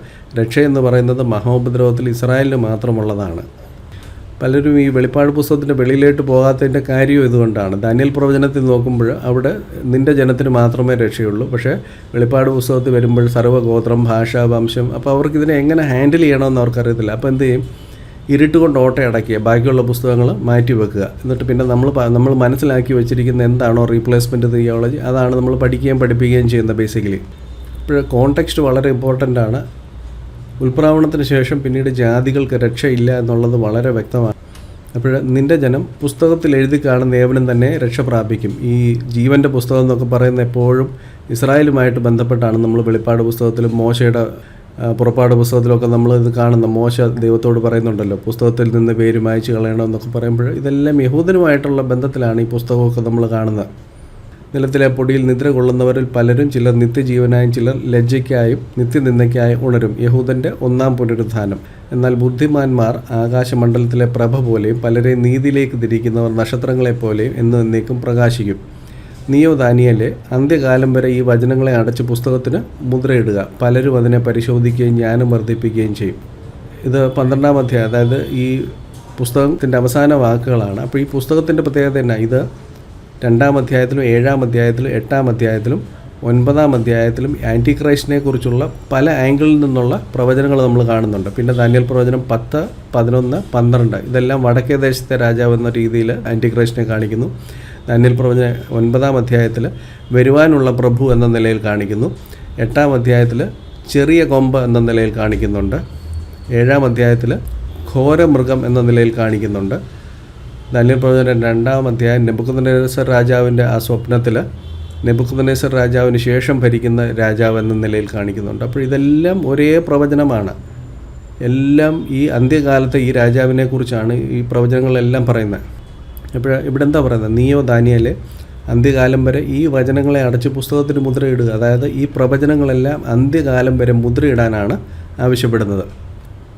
രക്ഷ എന്ന് പറയുന്നത് മഹോപദ്രവത്തിൽ ഇസ്രായേലിന് മാത്രമുള്ളതാണ്. പലരും ഈ വെളിപ്പാട് പുസ്തകത്തിന്റെ വെളിയിലേക്ക് പോകാത്തതിന്റെ കാര്യം ഇതുകൊണ്ടാണ്. ധാന്യൽ പ്രവചനത്തിൽ നോക്കുമ്പോൾ അവിടെ നിന്റെ ജനത്തിന് മാത്രമേ രക്ഷയുള്ളൂ. പക്ഷേ വെളിപ്പാട് പുസ്തകത്തിൽ വരുമ്പോൾ സർവഗോത്രം ഭാഷ വംശം അപ്പോൾ അവർക്ക് ഇതിനെ എങ്ങനെ ഹാൻഡിൽ ചെയ്യണമെന്ന് അവർക്കറിയത്തില്ല. അപ്പോൾ എന്ത് ചെയ്യും? ഇരുട്ട് കൊണ്ട് ഓട്ട അടയ്ക്കുക ബാക്കിയുള്ള പുസ്തകങ്ങൾ മാറ്റി വെക്കുക. എന്നിട്ട് പിന്നെ നമ്മൾ നമ്മൾ മനസ്സിലാക്കി വെച്ചിരിക്കുന്ന എന്താണോ റീപ്ലേസ്മെന്റ് തിയോളജി അതാണ് നമ്മൾ പഠിക്കുകയും പഠിപ്പിക്കുകയും ചെയ്യുന്നത് ബേസിക്കലി ഇപ്പോൾ കോണ്ടെക്സ്റ്റ് വളരെ ഇമ്പോർട്ടന്റ് ആണ്. ഉൽപ്രാവണത്തിന് ശേഷം പിന്നീട് ജാതികൾക്ക് രക്ഷയില്ല എന്നുള്ളത് വളരെ വ്യക്തമാണ്. അപ്പോൾ നിന്റെ ജനം പുസ്തകത്തിൽ എഴുതി കാണുന്ന ഏവനും തന്നെ രക്ഷ പ്രാപിക്കും. ഈ ജീവന്റെ പുസ്തകം എന്നൊക്കെ പറയുന്ന എപ്പോഴും ഇസ്രായേലുമായിട്ട് ബന്ധപ്പെട്ടാണ് നമ്മൾ വെളിപ്പാട് പുസ്തകത്തിലും മോശയുടെ പുറപ്പാട് പുസ്തകത്തിലൊക്കെ നമ്മൾ ഇത് കാണുന്ന മോശ ദൈവത്തോട് പറയുന്നുണ്ടല്ലോ പുസ്തകത്തിൽ നിന്ന് പേര് മായ്ച്ചു കളയണമെന്നൊക്കെ പറയുമ്പോൾ ഇതെല്ലാം യഹൂദനുമായിട്ടുള്ള ബന്ധത്തിലാണ് ഈ പുസ്തകമൊക്കെ നമ്മൾ കാണുന്നത്. നിലത്തിലെ പൊടിയിൽ നിദ്ര കൊള്ളുന്നവരിൽ പലരും ചിലർ നിത്യജീവനായും ചിലർ ലജ്ജയ്ക്കായും നിത്യനിന്ദയ്ക്കായും ഉണരും യഹൂദന്റെ ഒന്നാം പുനരുത്ഥാനം. എന്നാൽ ബുദ്ധിമാന്മാർ ആകാശമണ്ഡലത്തിലെ പ്രഭ പോലെയും പലരെ നീതിയിലേക്ക് തിരിക്കുന്നവർ നക്ഷത്രങ്ങളെപ്പോലെയും എന്ന് എന്നേക്കും പ്രകാശിക്കും. നീയോ ദാനിയലെ അന്ത്യകാലം വരെ ഈ വചനങ്ങളെ അടച്ച് പുസ്തകത്തിന് മുദ്രയിടുക. പലരും അതിനെ പരിശോധിക്കുകയും ജ്ഞാനം വർദ്ധിപ്പിക്കുകയും ചെയ്യും. ഇത് പന്ത്രണ്ടാം അധ്യായം അതായത് ഈ പുസ്തകത്തിന്റെ അവസാന വാക്കുകളാണ്. അപ്പോൾ ഈ പുസ്തകത്തിന്റെ പ്രത്യേകത തന്നെ ഇത് രണ്ടാം അധ്യായത്തിലും ഏഴാം അധ്യായത്തിലും എട്ടാം അധ്യായത്തിലും ഒൻപതാം അധ്യായത്തിലും ആന്റി ക്രൈസ്റ്റിനെ കുറിച്ചുള്ള പല ആംഗിളിൽ നിന്നുള്ള പ്രവചനങ്ങൾ നമ്മൾ കാണുന്നുണ്ട്. പിന്നെ ദാനിയൽ പ്രവചനം പത്ത് പതിനൊന്ന് പന്ത്രണ്ട്. ഇതെല്ലാം വടക്കേ ദേശത്തെ രാജാവ് എന്ന രീതിയിൽ ആന്റി ക്രൈസ്റ്റിനെ കാണിക്കുന്നു. ദാനിയൽ പ്രവചന ഒൻപതാം അധ്യായത്തിൽ വരുവാനുള്ള പ്രഭു എന്ന നിലയിൽ കാണിക്കുന്നു. എട്ടാം അധ്യായത്തിൽ ചെറിയ കൊമ്പ് എന്ന നിലയിൽ കാണിക്കുന്നുണ്ട്. ഏഴാം അധ്യായത്തിൽ ഘോരമൃഗം എന്ന നിലയിൽ കാണിക്കുന്നുണ്ട്. ദാനിയൽ പ്രവചനം രണ്ടാം അധ്യായം. നെബുക്കുദ്നേസർ രാജാവിന്റെ ആ സ്വപ്നത്തിൽ നെബുക്കുദ്നേസർ രാജാവിന് ശേഷം ഭരിക്കുന്ന രാജാവ് എന്ന നിലയിൽ കാണിക്കുന്നുണ്ട്. അപ്പോൾ ഇതെല്ലാം ഒരേ പ്രവചനമാണ്. എല്ലാം ഈ അന്ത്യകാലത്തെ ഈ രാജാവിനെ കുറിച്ചാണ് ഈ പ്രവചനങ്ങളെല്ലാം പറയുന്നത്. അപ്പോൾ ഇവിടെ എന്താ പറയുന്നത്? നീയോ ദാനിയൽ അന്ത്യകാലം വരെ ഈ വചനങ്ങളെ അടച്ച് പുസ്തകത്തിന് മുദ്രയിടുക. അതായത് ഈ പ്രവചനങ്ങളെല്ലാം അന്ത്യകാലം വരെ മുദ്രയിടാനാണ് ആവശ്യപ്പെടുന്നത്.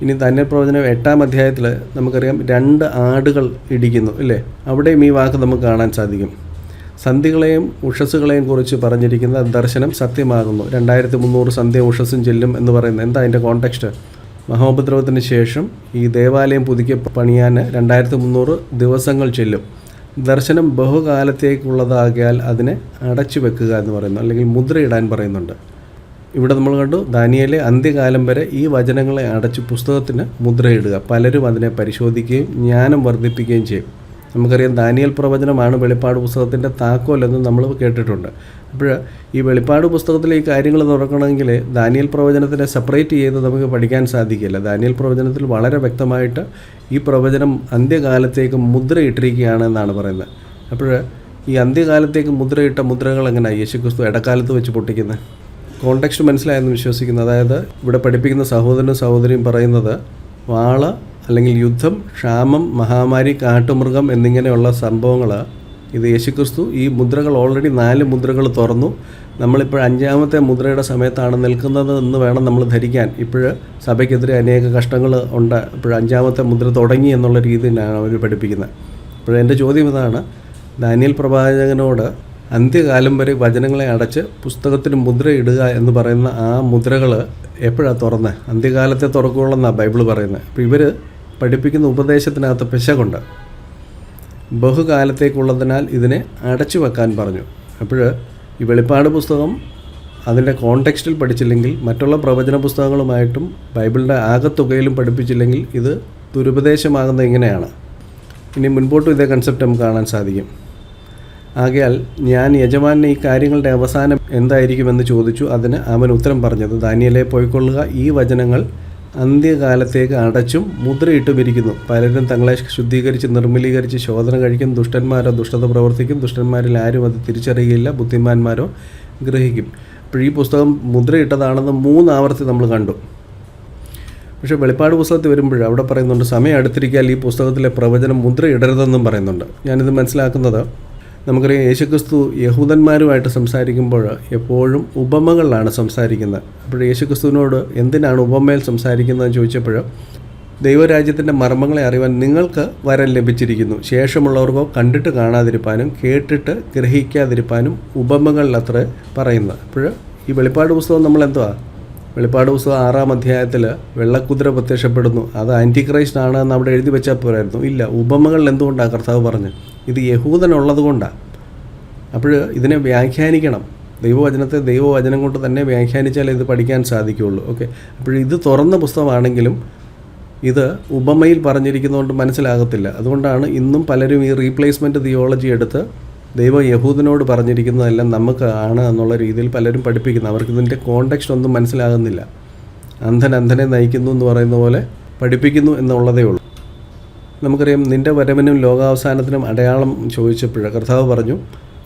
ഇനി തന്നെ പ്രവചനം എട്ടാം അധ്യായത്തിൽ നമുക്കറിയാം രണ്ട് ആടുകൾ ഇടിക്കുന്നു അല്ലേ അവിടെയും ഈ വാക്ക് നമുക്ക് കാണാൻ സാധിക്കും. സന്ധികളെയും ഉഷസ്സുകളെയും കുറിച്ച് പറഞ്ഞിരിക്കുന്ന ദർശനം സത്യമാകുന്നു. രണ്ടായിരത്തി മുന്നൂറ് സന്ധ്യ ഉഷസ്സും ചെല്ലും എന്ന് പറയുന്നത് എന്താ അതിന്റെ കോണ്ടെക്സ്റ്റ് മഹോപദ്രവത്തിന് ശേഷം ഈ ദേവാലയം പുതുക്കി പണിയാൻ രണ്ടായിരത്തി മുന്നൂറ് ദിവസങ്ങൾ ചെല്ലും. ദർശനം ബഹുകാലത്തേക്കുള്ളതാകിയാൽ അതിനെ അടച്ചു വെക്കുക എന്ന് പറയുന്നു അല്ലെങ്കിൽ മുദ്രയിടാൻ പറയുന്നുണ്ട്. ഇവിടെ നമ്മൾ കണ്ടു ദാനിയയിലെ അന്ത്യകാലം വരെ ഈ വചനങ്ങളെ അടച്ച് പുസ്തകത്തിന് മുദ്രയിടുക. പലരും അതിനെ പരിശോധിക്കുകയും ജ്ഞാനം വർദ്ധിപ്പിക്കുകയും ചെയ്യും. നമുക്കറിയാം ദാനിയൽ പ്രവചനമാണ് വെളിപ്പാട് പുസ്തകത്തിന്റെ താക്കോലെന്ന് നമ്മൾ കേട്ടിട്ടുണ്ട്. അപ്പോൾ ഈ വെളിപ്പാട് പുസ്തകത്തിലെ ഈ കാര്യങ്ങൾ തുറക്കണമെങ്കിൽ ദാനിയൽ പ്രവചനത്തിനെ സെപ്പറേറ്റ് ചെയ്ത് നമുക്ക് പഠിക്കാൻ സാധിക്കില്ല. ദാനിയൽ പ്രവചനത്തിൽ വളരെ വ്യക്തമായിട്ട് ഈ പ്രവചനം അന്ത്യകാലത്തേക്ക് മുദ്രയിട്ടിരിക്കുകയാണ് എന്നാണ് പറയുന്നത്. അപ്പോൾ ഈ അന്ത്യകാലത്തേക്ക് മുദ്രയിട്ട മുദ്രകൾ എങ്ങനെയാണ് യേശുക്രിസ്തു ഇടക്കാലത്ത് വെച്ച് പൊട്ടിക്കുന്നത്? കോണ്ടെക്സ്റ്റ് മനസ്സിലായെന്ന് വിശ്വസിക്കുന്നു. അതായത് ഇവിടെ പഠിപ്പിക്കുന്ന സഹോദരനും സഹോദരിയും പറയുന്നത് വാള അല്ലെങ്കിൽ യുദ്ധം ക്ഷാമം മഹാമാരി കാട്ടുമൃഗം എന്നിങ്ങനെയുള്ള സംഭവങ്ങൾ ഇത് യേശുക്രിസ്തു ഈ മുദ്രകൾ ഓൾറെഡി നാല് മുദ്രകൾ തുറന്നു. നമ്മളിപ്പോൾ അഞ്ചാമത്തെ മുദ്രയുടെ സമയത്താണ് നിൽക്കുന്നത് എന്ന് വേണം നമ്മൾ ധരിക്കാൻ. ഇപ്പോൾ സഭയ്ക്കെതിരെ അനേക കഷ്ടങ്ങൾ ഉണ്ട്. ഇപ്പോൾ അഞ്ചാമത്തെ മുദ്ര തുടങ്ങി എന്നുള്ള രീതിയിലാണ് അവർ പഠിപ്പിക്കുന്നത്. അപ്പോൾ എന്റെ ചോദ്യം ഇതാണ് ദാനിയൽ പ്രവാചകനോട് അന്ത്യകാലം വരെ വചനങ്ങളെ അടച്ച് പുസ്തകത്തിന് മുദ്രയിടുക എന്ന് പറയുന്ന ആ മുദ്രകൾ എപ്പോഴാണ് തുറന്നത് അന്ത്യകാലത്തെ തുറക്കുകയുള്ളെന്നാണ് ബൈബിൾ പറയുന്നത് അപ്പോൾ ഇവർ പഠിപ്പിക്കുന്ന ഉപദേശത്തിനകത്ത് പിശകുണ്ട്. ബഹുകാലത്തേക്കുള്ളതിനാൽ ഇതിനെ അടച്ചു വെക്കാൻ പറഞ്ഞു. അപ്പോൾ ഈ വെളിപ്പാട് പുസ്തകം അതിന്റെ കോണ്ടെക്സ്റ്റിൽ പഠിച്ചില്ലെങ്കിൽ മറ്റുള്ള പ്രവചന പുസ്തകങ്ങളുമായിട്ടും ബൈബിളിന്റെ ആകത്തുകയിലും പഠിപ്പിച്ചില്ലെങ്കിൽ ഇത് ദുരുപദേശമാകുന്നത് ഇങ്ങനെയാണ്. ഇനി മുൻപോട്ടും ഇതേ കൺസെപ്റ്റ് നമുക്ക് കാണാൻ സാധിക്കും. ആകയാൽ ഞാൻ യജമാനെ ഈ കാര്യങ്ങളുടെ അവസാനം എന്തായിരിക്കുമെന്ന് ചോദിച്ചു. അതിന് അവൻ ഉത്തരം പറഞ്ഞത് ദാനിയലെ പോയിക്കൊള്ളുക. ഈ വചനങ്ങൾ അന്ത്യകാലത്തേക്ക് അടച്ചും മുദ്രയിട്ടും ഇരിക്കുന്നു പലരും തങ്ങളെ ശുദ്ധീകരിച്ച് നിർമ്മലീകരിച്ച് ശോധന കഴിക്കും. ദുഷ്ടന്മാരോ ദുഷ്ടത പ്രവർത്തിക്കും. ദുഷ്ടന്മാരിൽ ആരും അത് തിരിച്ചറിയുകയില്ല. ബുദ്ധിമാന്മാരോ ഗ്രഹിക്കും. അപ്പോൾ ഈ പുസ്തകം മുദ്രയിട്ടതാണെന്ന് മൂന്നാവർത്തി നമ്മൾ കണ്ടു. പക്ഷേ വെളിപ്പാട് പുസ്തകത്തിൽ വരുമ്പോൾ അവിടെ പറയുന്നുണ്ട് സമയം അടുത്തിരിക്കാൻ ഈ പുസ്തകത്തിലെ പ്രവചനം മുദ്രയിടരുതെന്നും പറയുന്നുണ്ട്. ഞാനിത് മനസ്സിലാക്കുന്നത് നമുക്കറിയാം യേശുക്രിസ്തു യഹൂദന്മാരുമായിട്ട് സംസാരിക്കുമ്പോൾ എപ്പോഴും ഉപമകളിലാണ് സംസാരിക്കുന്നത്. അപ്പോൾ യേശുക്രിസ്തുവിനോട് എന്തിനാണ് ഉപമയിൽ സംസാരിക്കുന്നതെന്ന് ചോദിച്ചപ്പോൾ ദൈവരാജ്യത്തിന്റെ മർമ്മങ്ങളെ അറിയുവാൻ നിങ്ങൾക്ക് വരം ലഭിച്ചിരിക്കുന്നു. ശേഷമുള്ളവർക്കോ കണ്ടിട്ട് കാണാതിരിപ്പാനും കേട്ടിട്ട് ഗ്രഹിക്കാതിരിപ്പാനും ഉപമകളിൽ അത്ര പറയുന്നത് അപ്പോൾ ഈ വെളിപ്പാട് പുസ്തകം നമ്മൾ എന്തുവാ? വെളിപ്പാട് പുസ്തകം ആറാം അധ്യായത്തിൽ വെള്ളക്കുതിര പ്രത്യക്ഷപ്പെടുന്നു. അത് ആന്റി ക്രൈസ്റ്റ് ആണ് എന്ന് അവിടെ എഴുതി വെച്ചാൽ പോരായിരുന്നു. ഇല്ല ഉപമകളിൽ എന്തുകൊണ്ടാണ് കർത്താവ് പറഞ്ഞ് ഇത് യഹൂദനുള്ളത് കൊണ്ടാണ് അപ്പോൾ ഇതിനെ വ്യാഖ്യാനിക്കണം. ദൈവവചനത്തെ ദൈവവചനം കൊണ്ട് തന്നെ വ്യാഖ്യാനിച്ചാലേ ഇത് പഠിക്കാൻ സാധിക്കുകയുള്ളൂ. ഓക്കെ. അപ്പോൾ ഇത് തുറന്ന പുസ്തകമാണെങ്കിലും ഇത് ഉപമയിൽ പറഞ്ഞിരിക്കുന്നതുകൊണ്ട് മനസ്സിലാകത്തില്ല. അതുകൊണ്ടാണ് ഇന്നും പലരും ഈ റീപ്ലേസ്മെന്റ് തിയോളജി എടുത്ത് ദൈവ യഹൂദനോട് പറഞ്ഞിരിക്കുന്നതെല്ലാം നമുക്ക് ആണ് എന്നുള്ള രീതിയിൽ പലരും പഠിപ്പിക്കുന്നു. അവർക്ക് ഇതിന്റെ കോണ്ടെക്സ്റ്റ് ഒന്നും മനസ്സിലാകുന്നില്ല. അന്ധൻ അന്ധനെ നയിക്കുന്നു എന്ന് പറയുന്ന പോലെ പഠിപ്പിക്കുന്നു എന്നുള്ളതേ ഉള്ളൂ. നമുക്കറിയാം നിന്റെ വരവിനും ലോകാവസാനത്തിനും അടയാളം ചോദിച്ചപ്പോൾ കർത്താവ് പറഞ്ഞു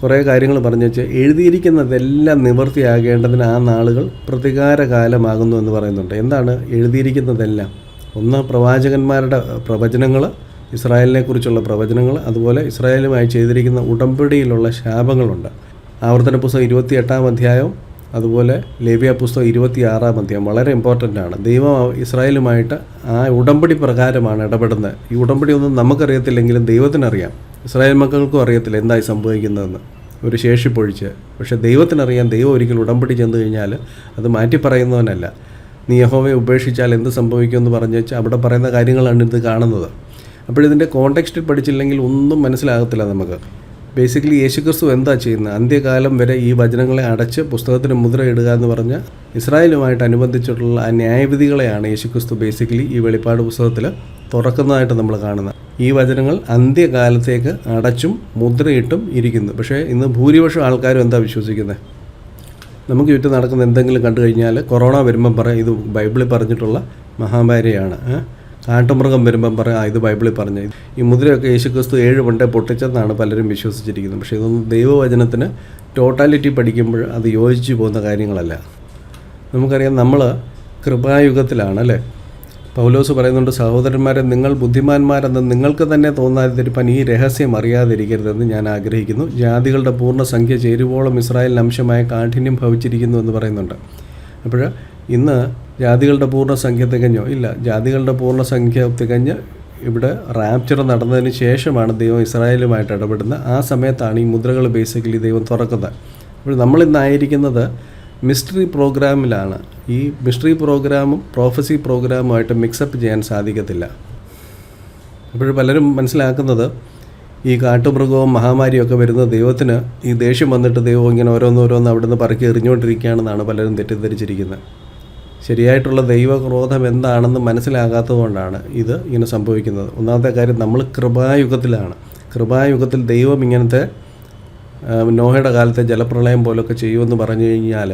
കുറേ കാര്യങ്ങൾ പറഞ്ഞു വെച്ച് എഴുതിയിരിക്കുന്നതെല്ലാം നിവൃത്തിയാകേണ്ടതിന് ആ നാളുകൾ പ്രതികാരകാലമാകുന്നു എന്ന് പറയുന്നുണ്ട്. എന്താണ് എഴുതിയിരിക്കുന്നതെല്ലാം? ഒന്ന് പ്രവാചകന്മാരുടെ പ്രവചനങ്ങൾ ഇസ്രായേലിനെക്കുറിച്ചുള്ള പ്രവചനങ്ങൾ അതുപോലെ ഇസ്രായേലുമായി ചെയ്തിരിക്കുന്ന ഉടമ്പടിയിലുള്ള ശാപങ്ങളുണ്ട്. ആവർത്തന പുസ്തകം ഇരുപത്തിയെട്ടാം അധ്യായം അതുപോലെ ലേവ്യ പുസ്തകം ഇരുപത്തി ആറാം അധ്യായം വളരെ ഇമ്പോർട്ടന്റ് ആണ്. ദൈവം ഇസ്രായേലുമായിട്ട് ആ ഉടമ്പടി പ്രകാരമാണ് ഇടപെടുന്നത്. ഈ ഉടമ്പടി ഒന്നും നമുക്കറിയത്തില്ലെങ്കിലും ദൈവത്തിനറിയാം. ഇസ്രായേൽ മക്കൾക്കും അറിയത്തില്ല എന്തായി സംഭവിക്കുന്നതെന്ന്. ഒരു ശേഷിപ്പൊഴിച്ച് പക്ഷേ ദൈവത്തിനറിയാം ദൈവം ഒരിക്കൽ ഉടമ്പടി ചെന്ന് കഴിഞ്ഞാൽ അത് മാറ്റി പറയുന്നവനല്ല. നീ യഹോവയെ ഉപേക്ഷിച്ചാൽ എന്ത് സംഭവിക്കുമെന്ന് പറഞ്ഞു വെച്ചാൽ അവിടെ പറയുന്ന കാര്യങ്ങളാണ് ഇത് കാണുന്നത്. അപ്പോഴിതിന്റെ കോണ്ടെക്സ്റ്റിൽ പഠിച്ചില്ലെങ്കിൽ ഒന്നും മനസ്സിലാകത്തില്ല നമുക്ക്. ബേസിക്കലി യേശുക്രിസ്തു എന്താ ചെയ്യുന്നത്? അന്ത്യകാലം വരെ ഈ വചനങ്ങളെ അടച്ച് പുസ്തകത്തിന് മുദ്ര ഇടുക എന്ന് പറഞ്ഞ ഇസ്രായേലുമായിട്ട് അനുബന്ധിച്ചിട്ടുള്ള ആ ന്യായവിധികളെയാണ് യേശുക്രിസ്തു ബേസിക്കലി ഈ വെളിപ്പാട് പുസ്തകത്തിൽ തുറക്കുന്നതായിട്ട് നമ്മൾ കാണുന്നത്. ഈ വചനങ്ങൾ അന്ത്യകാലത്തേക്ക് അടച്ചും മുദ്രയിട്ടും ഇരിക്കുന്നു. പക്ഷേ ഇന്ന് ഭൂരിപക്ഷം ആൾക്കാരും എന്താ വിശ്വസിക്കുന്നത്? നമുക്ക് ചുറ്റും നടക്കുന്ന എന്തെങ്കിലും കണ്ടു കഴിഞ്ഞാൽ കൊറോണ വരുമ്പം പറയാം ഇത് ബൈബിളിൽ പറഞ്ഞിട്ടുള്ള മഹാമാരിയാണ്. കാട്ടുമൃഗം വരുമ്പം പറയാം ഇത് ബൈബിളിൽ പറഞ്ഞ. ഈ മുദ്രയൊക്കെ യേശുക്രിസ്തു ഏഴ് പണ്ടേ പൊട്ടിച്ചെന്നാണ് പലരും വിശ്വസിച്ചിരിക്കുന്നത്. പക്ഷേ ഇതൊന്നും ദൈവവചനത്തിന് ടോട്ടാലിറ്റി പഠിക്കുമ്പോൾ അത് യോജിച്ചു പോകുന്ന കാര്യങ്ങളല്ല. നമുക്കറിയാം നമ്മൾ കൃപായുഗത്തിലാണ് അല്ലേ? പൗലോസ് പറയുന്നുണ്ട് സഹോദരന്മാരെ നിങ്ങൾ ബുദ്ധിമാന്മാരെന്ന് നിങ്ങൾക്ക് തന്നെ തോന്നാതിരിപ്പാൻ ഈ രഹസ്യം അറിയാതിരിക്കരുതെന്ന് ഞാൻ ആഗ്രഹിക്കുന്നു. ജാതികളുടെ പൂർണ സംഖ്യ ചേരുവോളം ഇസ്രായേലിന് അംശമായ കാഠിന്യം ഭവിച്ചിരിക്കുന്നു എന്ന് പറയുന്നുണ്ട്. അപ്പോൾ ഇന്ന് ജാതികളുടെ പൂർണസംഖ്യ തികഞ്ഞോ? ഇല്ല. ജാതികളുടെ പൂർണസംഖ്യ തികഞ്ഞ് ഇവിടെ റാപ്ചർ നടന്നതിന് ശേഷമാണ് ദൈവം ഇസ്രായേലുമായിട്ട് ഇടപെടുന്നത്. ആ സമയത്താണ് ഈ മുദ്രകൾ ബേസിക്കലി ദൈവം തുറക്കുന്നത്. അപ്പോൾ നമ്മളിന്നായിരിക്കുന്നത് മിസ്റ്ററി പ്രോഗ്രാമിലാണ് ഈ മിസ്റ്ററി പ്രോഗ്രാമും പ്രോഫസി പ്രോഗ്രാമുമായിട്ട് മിക്സപ്പ് ചെയ്യാൻ സാധിക്കത്തില്ല. അപ്പോൾ പലരും മനസ്സിലാക്കുന്നത് ഈ കാട്ടുമൃഗവും മഹാമാരിയും ഒക്കെ വരുന്ന ദൈവത്തിന് ഈ ദേഷ്യം വന്നിട്ട് ദൈവം ഇങ്ങനെ ഓരോന്നോരോന്ന് അവിടുന്ന് പറക്കി എറിഞ്ഞുകൊണ്ടിരിക്കുകയാണെന്നാണ് പലരും തെറ്റിദ്ധരിച്ചിരിക്കുന്നത്. ശരിയായിട്ടുള്ള ദൈവക്രോധം എന്താണെന്ന് മനസ്സിലാകാത്തതുകൊണ്ടാണ് ഇത് ഇങ്ങനെ സംഭവിക്കുന്നത്. ഒന്നാമത്തെ കാര്യം നമ്മൾ കൃപായുഗത്തിലാണ്. കൃപായുഗത്തിൽ ദൈവം ഇങ്ങനത്തെ നോഹയുടെ കാലത്തെ ജലപ്രളയം പോലൊക്കെ ചെയ്യുമെന്ന് പറഞ്ഞു കഴിഞ്ഞാൽ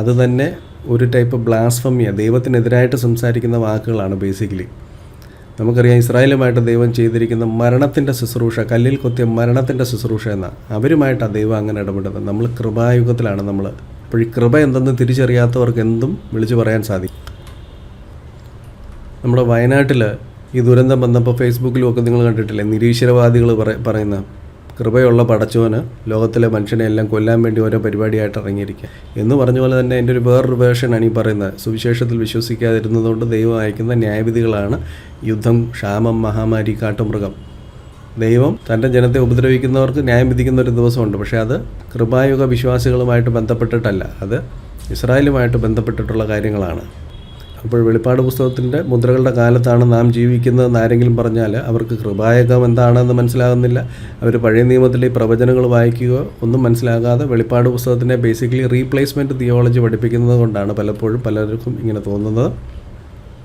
അത് തന്നെ ഒരു ടൈപ്പ് ബ്ലാസ്ഫമിയ ദൈവത്തിനെതിരായിട്ട് സംസാരിക്കുന്ന വാക്കുകളാണ് ബേസിക്കലി നമുക്കറിയാം ഇസ്രായേലുമായിട്ട് ദൈവം ചെയ്തിരിക്കുന്ന മരണത്തിന്റെ ശുശ്രൂഷ കല്ലിൽ കൊത്തിയ മരണത്തിന്റെ ശുശ്രൂഷ എന്ന. അവരുമായിട്ടാണ് ദൈവം അങ്ങനെ ഇടപെടുന്നത്. നമ്മൾ കൃപായുഗത്തിലാണ് നമ്മൾ അപ്പോൾ ഈ കൃപ എന്തെന്ന് തിരിച്ചറിയാത്തവർക്ക് എന്തും വിളിച്ചു പറയാൻ സാധിക്കും. നമ്മുടെ വയനാട്ടിൽ ഈ ദുരന്തം വന്നപ്പോൾ ഫേസ്ബുക്കിലും ഒക്കെ നിങ്ങൾ കണ്ടിട്ടില്ലേ? നിരീശ്വരവാദികൾ പറയുന്ന കൃപയുള്ള പടച്ചോന് ലോകത്തിലെ മനുഷ്യനെ എല്ലാം കൊല്ലാൻ വേണ്ടി ഓരോ പരിപാടിയായിട്ട് ഇറങ്ങിയിരിക്കുക. എന്ന് പറഞ്ഞ പോലെ തന്നെ എന്റെ ഒരു വേറൊരു വേർഷനാണ് ഈ പറയുന്നത്. സുവിശേഷത്തിൽ വിശ്വസിക്കാതിരുന്നതുകൊണ്ട് ദൈവം അയക്കുന്ന ന്യായവിധികളാണ് യുദ്ധം ക്ഷാമം മഹാമാരി കാട്ടുമൃഗം. ദൈവം തന്റെ ജനത്തെ ഉപദ്രവിക്കുന്നവർക്ക് ന്യായം വിധിക്കുന്ന ഒരു ദിവസമുണ്ട്. പക്ഷേ അത് കൃപായുഗ വിശ്വാസികളുമായിട്ട് ബന്ധപ്പെട്ടിട്ടല്ല. അത് ഇസ്രായേലുമായിട്ട് ബന്ധപ്പെട്ടിട്ടുള്ള കാര്യങ്ങളാണ്. അപ്പോൾ വെളിപ്പാട് പുസ്തകത്തിന്റെ മുദ്രകളുടെ കാലത്താണ് നാം ജീവിക്കുന്നതെന്ന് ആരെങ്കിലും പറഞ്ഞാൽ അവർക്ക് കൃപായകം എന്താണെന്ന് മനസ്സിലാകുന്നില്ല. അവർ പഴയ നിയമത്തിലെ പ്രവചനങ്ങൾ വായിക്കുകയോ ഒന്നും മനസ്സിലാകാതെ വെളിപ്പാട് പുസ്തകത്തിന്റെ ബേസിക്കലി റീപ്ലേസ്മെന്റ് തിയോളജി പഠിപ്പിക്കുന്നത് കൊണ്ടാണ് പലപ്പോഴും പലർക്കും ഇങ്ങനെ തോന്നുന്നത്.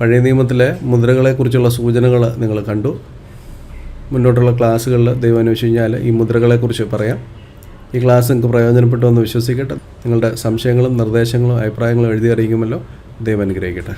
പഴയ നിയമത്തിലെ മുദ്രകളെക്കുറിച്ചുള്ള സൂചനകൾ നിങ്ങൾ കണ്ടു. മുന്നോട്ടുള്ള ക്ലാസ്സുകളിൽ ദൈവം അന്വേഷിച്ച് കഴിഞ്ഞാൽ ഈ മുദ്രകളെക്കുറിച്ച് പറയാം. ഈ ക്ലാസ് നിങ്ങൾക്ക് പ്രയോജനപ്പെട്ടു എന്ന് വിശ്വസിക്കട്ടെ. നിങ്ങളുടെ സംശയങ്ങളും നിർദ്ദേശങ്ങളും അഭിപ്രായങ്ങളും എഴുതി അറിയിക്കുമല്ലോ. ദൈവം അനുഗ്രഹിക്കട്ടെ.